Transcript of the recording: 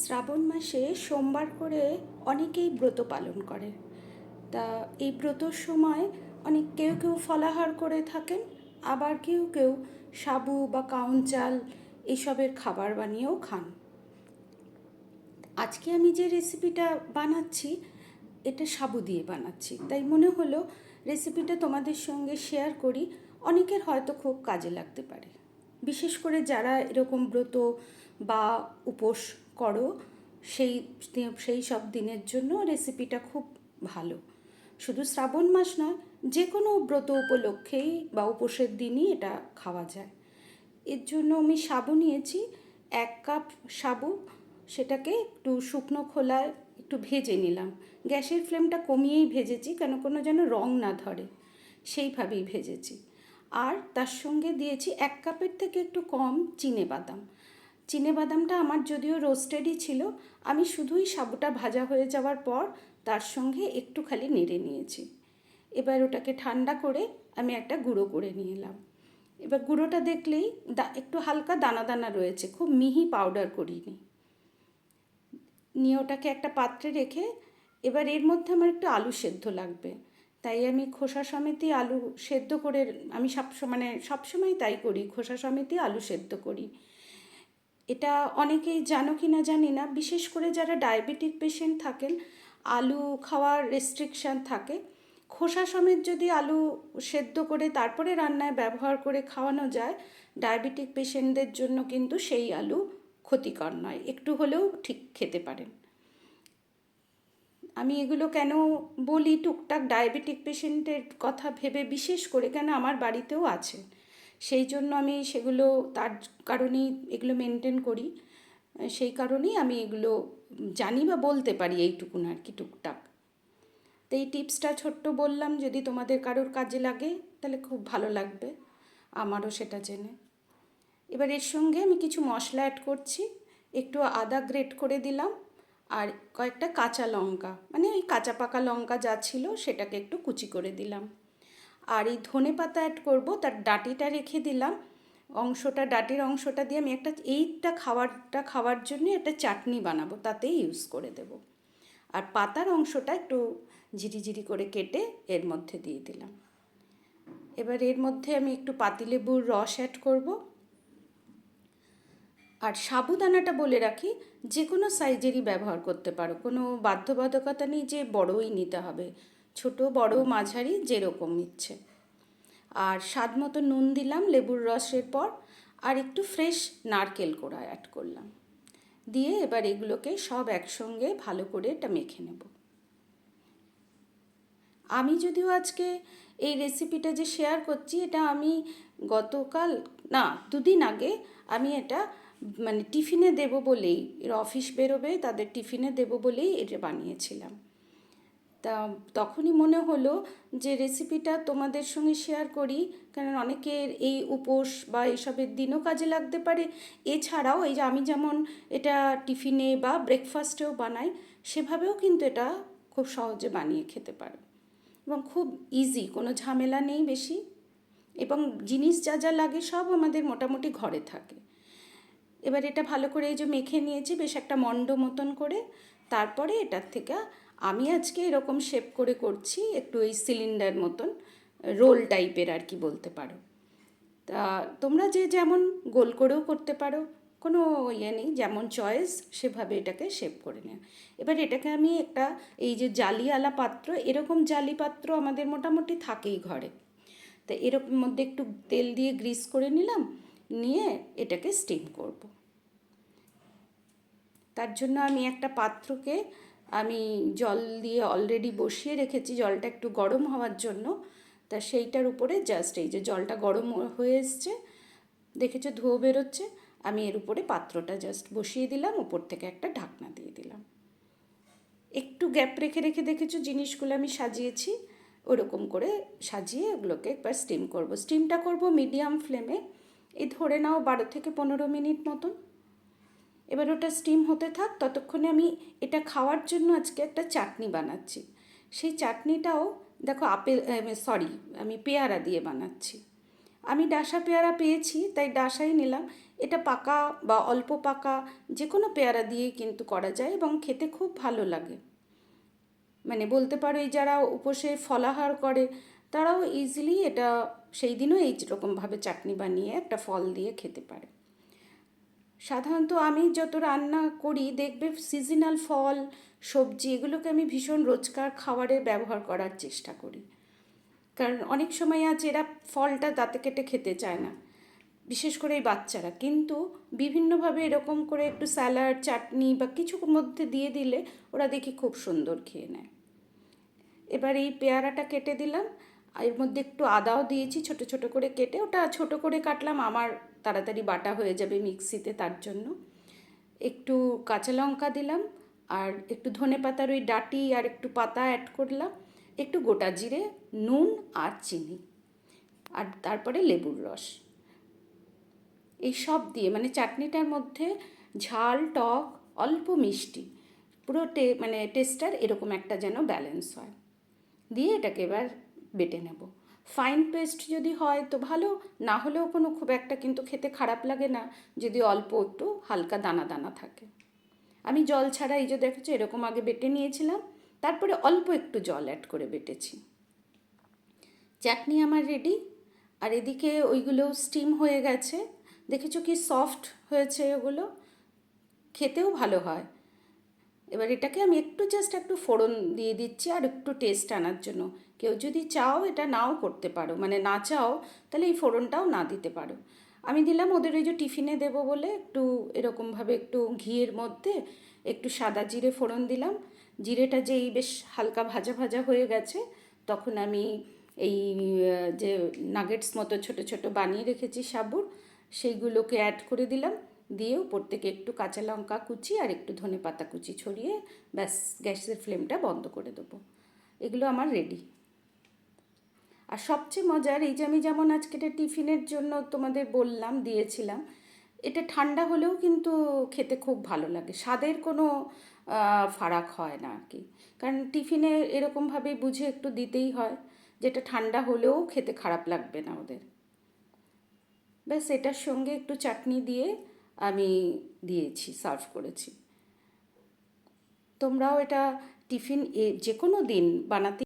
শ্রাবণ মাসে সোমবার করে অনেকেই ব্রত পালন করে। তা এই ব্রতর সময় অনেক কেউ কেউ ফলাহার করে থাকেন, আবার কেউ কেউ সাবু বা কাউন চাল এইসবের খাবার বানিয়েও খান। আজকে আমি যে রেসিপিটা বানাচ্ছি, এটা সাবু দিয়ে বানাচ্ছি। তাই মনে হলো রেসিপিটা তোমাদের সঙ্গে শেয়ার করি, অনেকের হয়তো খুব কাজে লাগতে পারে। বিশেষ করে যারা এরকম ব্রত বা উপোস করো, সেই সেই সব দিনের জন্য রেসিপিটা খুব ভালো। শুধু শ্রাবণ মাস নয় যে কোনো ব্রত উপলক্ষেই বা উপোসের দিনই এটা খাওয়া যায়। এর জন্য আমি সাবু নিয়েছি, এক কাপ সাবু, সেটাকে একটু শুকনো খোলায় একটু ভেজে নিলাম। গ্যাসের ফ্লেমটা কমিয়েই ভেজেছি, কেন কোনো যেন রং না ধরে, সেইভাবেই ভেজেছি। আর তার সঙ্গে দিয়েছি এক কাপের থেকে একটু কম চিনে বাদাম। বাদামটা আমার যদিও রোস্টেডই ছিল, আমি শুধুই সাবুটা ভাজা হয়ে যাওয়ার পর তার সঙ্গে একটু খালি নেড়ে নিয়েছি। এবার ওটাকে ঠান্ডা করে আমি একটা গুঁড়ো করে নিয়ে এলাম। এবার গুঁড়োটা দেখলেই দা, একটু হালকা দানা দানা রয়েছে, খুব মিহি পাউডার করিনি। নিয়ে ওটাকে একটা পাত্রে রেখে এবার এর মধ্যে আমার একটু আলু সেদ্ধ লাগবে। তাই আমি খোসা সমেতই আলু সেদ্ধ করে, আমি সব মানে সবসময় তাই করি, খোসা সমেতই আলু সেদ্ধ করি। এটা অনেকেই জানো কি না জানি না। বিশেষ করে যারা ডায়াবেটিক পেশেন্ট থাকেন, আলু খাওয়ার রেস্ট্রিকশান থাকে। খোসা সমেত যদি আলু সেদ্ধ করে তারপরে রান্নায় ব্যবহার করে খাওয়ানো যায় ডায়াবেটিক পেশেন্টদের জন্য কিন্তু সেই আলু ক্ষতিকর নয়। একটু হলেও ঠিক খেতে পারেন। আমি এগুলো কেন বলি? টুকটাক ডায়াবেটিক পেশেন্টের কথা ভেবে বিশেষ করে কেন আমার বাড়িতেও আছে। সেই জন্য আমি সেগুলো তার কারণেই এগুলো মেনটেন করি। সেই কারণেই আমি এগুলো জানি বা বলতে পারি এইটুকুন আর কি টুকটাক। তো এই টিপসটা ছোট্ট বললাম, যদি তোমাদের কারোর কাজে লাগে, তাহলে খুব ভালো লাগবে, আমারও সেটা জেনে। এবার এর সঙ্গে আমি কিছু মশলা অ্যাড করছি, একটু আদা গ্রেট করে দিলাম, আর কয়েকটা কাঁচা লঙ্কা মানে ওই কাঁচা পাকা লঙ্কা যা ছিল, সেটাকে একটু কুচি করে দিলাম। আর এই ধনে পাতা অ্যাড করব, তার ডাটিটা রেখে দিলাম। অংশটা, ডাটির অংশটা দিয়ে আমি একটা, এইটা খাবারটা খাওয়ার জন্য একটা চাটনি বানাবো, তাতেই ইউজ করে দেব। আর পাতার অংশটা একটু ঝিরিঝিরি করে কেটে এর মধ্যে দিয়ে দিলাম। এবার এর মধ্যে আমি একটু পাতিলেবুর রস অ্যাড করব। আর সাবুদানাটা বলে রাখি, যে কোনো সাইজেরই ব্যবহার করতে পারো। কোনো বাধ্যবাধকতা নেই যে বড়ই নিতে হবে। ছোট, বড়, মাঝারি যেরকম ইচ্ছে। আর স্বাদ মতো নুন দিলাম লেবুর রসের পর, আর একটু ফ্রেশ নারকেল কোড়া অ্যাড করলাম। দিয়ে এবার এগুলোকে সব একসঙ্গে ভালো করে এটা মেখে নেব। আমি যদিও আজকে এই রেসিপিটা যে শেয়ার করছি, এটা আমি গতকাল, না, দুদিন আগে আমি এটা মানে টিফিনে দেবো বলেই, এর অফিস বেরোবে, তাদের টিফিনে দেবো বলেই এটা বানিয়েছিলাম। তা তখনই মনে হলো যে রেসিপিটা তোমাদের সঙ্গে শেয়ার করি, কারণ অনেকের এই উপোস বা এসবের দিনও কাজে লাগতে পারে। এছাড়াও এই যে আমি যেমন এটা টিফিনে বা ব্রেকফাস্টেও বানাই, সেভাবেও কিন্তু এটা খুব সহজে বানিয়ে খেতে পারো। এবং খুব ইজি কোনো ঝামেলা নেই বেশি। এবং জিনিস যা যা লাগে সব আমাদের মোটামুটি ঘরে থাকে। এবার এটা ভালো করে এই যে মেখে নিয়েছি, বেশ একটা মণ্ড মতন করে। তারপরে এটার থেকে আমি আজকে এরকম শেপ করে করছি একটু এই সিলিন্ডার মতন রোল টাইপের আর কি বলতে পারো। তা তোমরা যে যেমন গোল করেও করতে পারো, কোনো ইয়ে নেই, যেমন চয়েস সেভাবে এটাকে শেপ করে নেয় এবার এটাকে আমি একটা এই যে জালিওয়ালা পাত্র, এরকম জালি পাত্র আমাদের মোটামুটি থাকেই ঘরে। তা এরকম মধ্যে একটু তেল দিয়ে গ্রিস করে নিলাম, নিয়ে এটাকে স্টিম করব। তার জন্য আমি একটা পাত্রকে আমি জল দিয়ে অলরেডি বসিয়ে রেখেছি, জলটা একটু গরম হওয়ার জন্য। তা সেইটার উপরে জাস্ট এই যে জলটা গরম হয়ে এসছে, দেখেছ ধুয়ো বেরোচ্ছে, আমি এর উপরে পাত্রটা জাস্ট বসিয়ে দিলাম, উপর থেকে একটা ঢাকনা দিয়ে দিলাম। একটু গ্যাপ রেখে রেখে দেখেছ জিনিসগুলো আমি সাজিয়েছি, ওরকম করে সাজিয়ে ওগুলোকে একবার স্টিম করব। স্টিমটা করব মিডিয়াম ফ্লেমে এই ধরে নাও বারো থেকে পনেরো মিনিট মতন। এবার ওটা স্টিম হতে থাক, ততক্ষণে আমি এটা খাওয়ার জন্য আজকে একটা চাটনি বানাচ্ছি। সেই চাটনিটাও দেখো আপেল সরি আমি পেয়ারা দিয়ে বানাচ্ছি। আমি ডাসা পেয়ারা পেয়েছি, তাই ডাসাই নিলাম। এটা পাকা বা অল্প পাকা যে কোনো পেয়ারা দিয়েই কিন্তু করা যায় এবং খেতে খুব ভালো লাগে। মানে বলতে পারো এই যারা উপসে ফলাহার করে, তারাও ইজিলি এটা সেই দিনও এই রকমভাবে চাটনি বানিয়ে একটা ফল দিয়ে খেতে পারে। সাধারণত আমি যত রান্না করি, দেখবে সিজনাল ফল, সবজি, এগুলোকে আমি ভীষণ রোজকার খাবারে ব্যবহার করার চেষ্টা করি। কারণ অনেক সময় আছে এরা ফলটা দাঁতে কেটে খেতে চায় না, বিশেষ করে এই বাচ্চারা। কিন্তু বিভিন্নভাবে এরকম করে একটু স্যালাড, চাটনি বা কিছুর মধ্যে দিয়ে দিলে ওরা দেখি খুব সুন্দর খেয়ে নেয়। এবার এই পেয়ারাটা কেটে দিলাম এর মধ্যে একটু আদাও দিয়েছি, ছোট ছোট করে কেটে। ওটা ছোট করে কাটলাম, আমার তাড়াতাড়ি বাটা হয়ে যাবে মিক্সিতে তার জন্য। একটু কাঁচা লঙ্কা দিলাম আর একটু ধনে পাতার ওই ডাটি আর একটু পাতা অ্যাড করলাম, একটু গোটা জিরে, নুন আর চিনি আর তারপরে লেবুর রস। এই সব দিয়ে মানে চাটনিটার মধ্যে ঝাল, টক, অল্প মিষ্টি, পুরো টে মানে টেস্টার এরকম একটা যেন ব্যালেন্স হয়। দিয়ে এটাকে এবার বেটে নেব। ফাইন পেস্ট যদি হয় তো ভালো, না হলেও কোনো খুব একটা কিন্তু খেতে খারাপ লাগে না, যদি অল্প একটু হালকা দানা দানা থাকে। আমি জল ছাড়া এই যে দেখেছ, এরকম আগে বেটে নিয়েছিলাম, তারপরে অল্প একটু জল অ্যাড করে বেটেছি। চাটনি আমার রেডি আর এদিকে ওইগুলো স্টিম হয়ে গেছে। দেখেছ কি সফট হয়েছে ওগুলো খেতেও ভালো হয়। এবার এটাকে আমি একটু জাস্ট একটু ফোড়ন দিয়ে দিচ্ছি আর একটু টেস্ট আনার জন্য। কেউ যদি চাও এটা নাও করতে পারো মানে না চাও তাহলে এই ফোড়নটাও না দিতে পারো। আমি দিলাম ওদের ওই যে টিফিনে দেবো বলে একটু এরকমভাবে একটু ঘিয়ের মধ্যে একটু সাদা জিরে ফোড়ন দিলাম। জিরেটা যেই বেশ হালকা ভাজা ভাজা হয়ে গেছে, তখন আমি এই যে নাগেটস মতো ছোট ছোট বানিয়ে রেখেছি সাবুর, সেইগুলোকে অ্যাড করে দিলাম। দিয়ে উপর থেকে একটু কাঁচা লঙ্কা কুচি আর একটু ধনে পাতা কুচি ছড়িয়ে ব্যাস গ্যাসের ফ্লেমটা বন্ধ করে দেবো। এগুলো আমার রেডি আর সবচেয়ে মজার, এই যে আমি যেমন আজকে এটা টিফিনের জন্য তোমাদের বললাম, দিয়েছিলাম, এটা ঠান্ডা হলেও কিন্তু খেতে খুব ভালো লাগে। স্বাদের কোনো ফারাক হয় না আর কি কারণ টিফিনে এরকমভাবে বুঝে একটু দিতেই হয়, যেটা ঠান্ডা হলেও খেতে খারাপ লাগবে না ওদের। ব্যাস এটার সঙ্গে একটু চাটনি দিয়ে আমি দিয়েছি সার্ভ করেছি। তোমরাও এটা টিফিন এ যে কোনো দিন বানাতে